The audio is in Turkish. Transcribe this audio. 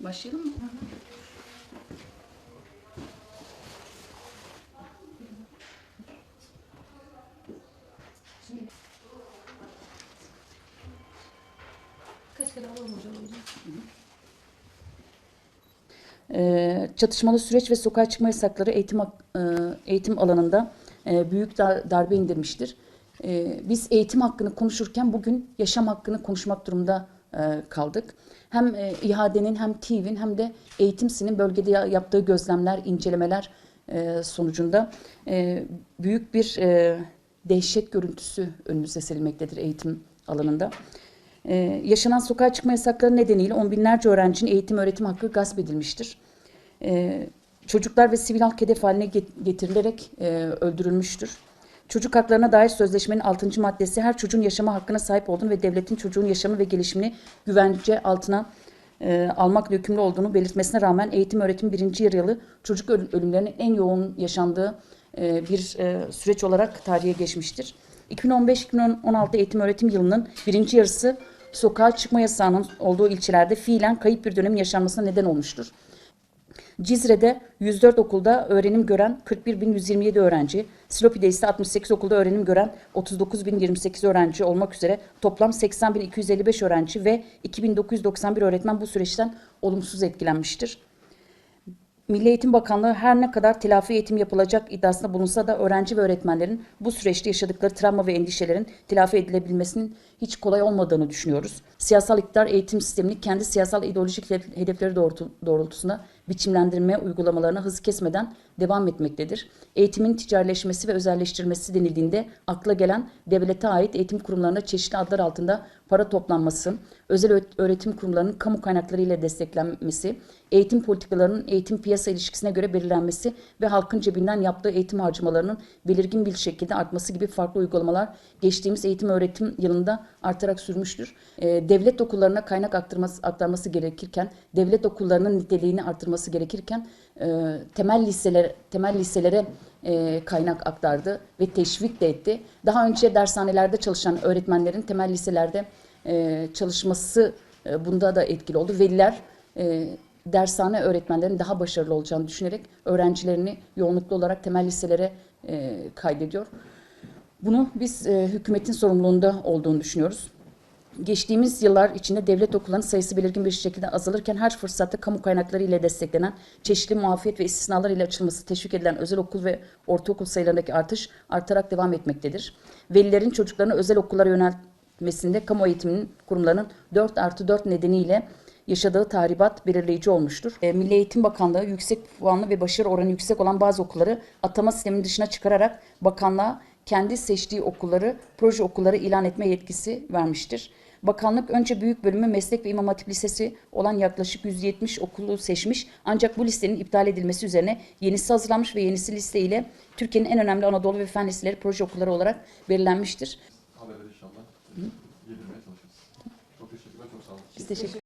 Başlayalım mı? Kaç kere alalım hocam yüzden. Ee, çatışmalı süreç ve sokağa çıkma yasakları eğitim e, eğitim alanında e, büyük dar- darbe indirmiştir. E, Biz eğitim hakkını konuşurken bugün yaşam hakkını konuşmak durumunda e, kaldık. Hem e, İHA'denin hem TİV'in hem de eğitimsinin bölgede ya- yaptığı gözlemler, incelemeler e, sonucunda e, büyük bir e, dehşet görüntüsü önümüze serilmektedir eğitim alanında. Yaşanan sokağa çıkma yasakları nedeniyle on binlerce öğrencinin eğitim öğretim hakkı gasp edilmiştir. Çocuklar ve sivil halk hedef haline get- getirilerek e, öldürülmüştür. Çocuk haklarına dair sözleşmenin 6. maddesi her çocuğun yaşama hakkına sahip olduğunu ve devletin çocuğun yaşamı ve gelişimini güvence altına e, almakla yükümlü olduğunu belirtmesine rağmen eğitim öğretim birinci yarı yılı çocuk öl- ölümlerinin en yoğun yaşandığı e, bir e, süreç olarak tarihe geçmiştir. 2015-2016 eğitim öğretim yılının birinci yarısı sokağa çıkma yasağının olduğu ilçelerde fiilen kayıp bir dönem yaşanmasına neden olmuştur. Cizre'de 104 okulda öğrenim gören 41.127 öğrenci, Silopi'de ise 68 okulda öğrenim gören 39.028 öğrenci olmak üzere toplam 80.255 öğrenci ve 2.991 öğretmen bu süreçten olumsuz etkilenmiştir. Milli Eğitim Bakanlığı her ne kadar telafi eğitim yapılacak iddiasında bulunsa da öğrenci ve öğretmenlerin bu süreçte yaşadıkları travma ve endişelerin telafi edilebilmesinin hiç kolay olmadığını düşünüyoruz. Siyasal iktidar eğitim sistemini kendi siyasal ideolojik hedef- hedefleri doğrultu- doğrultusunda biçimlendirme uygulamalarına hız kesmeden devam etmektedir. Eğitimin ticarileşmesi ve özelleştirilmesi denildiğinde akla gelen devlete ait eğitim kurumlarına çeşitli adlar altında para toplanması, özel öğ- öğretim kurumlarının kamu kaynakları ile desteklenmesi, eğitim politikalarının eğitim piyasa ilişkisine göre belirlenmesi ve halkın cebinden yaptığı eğitim harcamalarının belirgin bir şekilde artması gibi farklı uygulamalar geçtiğimiz eğitim öğretim yılında artarak sürmüştür. Ee, devlet okullarına kaynak aktarması, aktarması gerekirken, devlet okullarının niteliğini artırması gerekirken e, temel liseler temel liselere e, kaynak aktardı ve teşvik de etti. Daha önce dershanelerde çalışan öğretmenlerin temel liselerde e, çalışması e, bunda da etkili oldu. Veliler e, dershane öğretmenlerin daha başarılı olacağını düşünerek öğrencilerini yoğunluklu olarak temel liselere e, kaydediyor. Bunu biz e, hükümetin sorumluluğunda olduğunu düşünüyoruz. Geçtiğimiz yıllar içinde devlet okullarının sayısı belirgin bir şekilde azalırken her fırsatta kamu kaynakları ile desteklenen çeşitli muafiyet ve istisnalar ile açılması teşvik edilen özel okul ve ortaokul sayılarındaki artış artarak devam etmektedir. Velilerin çocuklarını özel okullara yöneltmesinde kamu eğitiminin kurumlarının 4 artı 4 nedeniyle yaşadığı tahribat belirleyici olmuştur. E, Milli Eğitim Bakanlığı yüksek puanlı ve başarı oranı yüksek olan bazı okulları atama sisteminin dışına çıkararak bakanlığa kendi seçtiği okulları proje okulları ilan etme yetkisi vermiştir. Bakanlık önce büyük bölümü meslek ve imam hatip lisesi olan yaklaşık 170 okulu seçmiş ancak bu listenin iptal edilmesi üzerine yenisi hazırlanmış ve yenisi liste ile Türkiye'nin en önemli Anadolu ve Fen liseleri proje okulları olarak belirlenmiştir. haberleri inşallah yedirmeye çalışırız. Çok teşekkürler, çok sağ olun. Biz teşekkür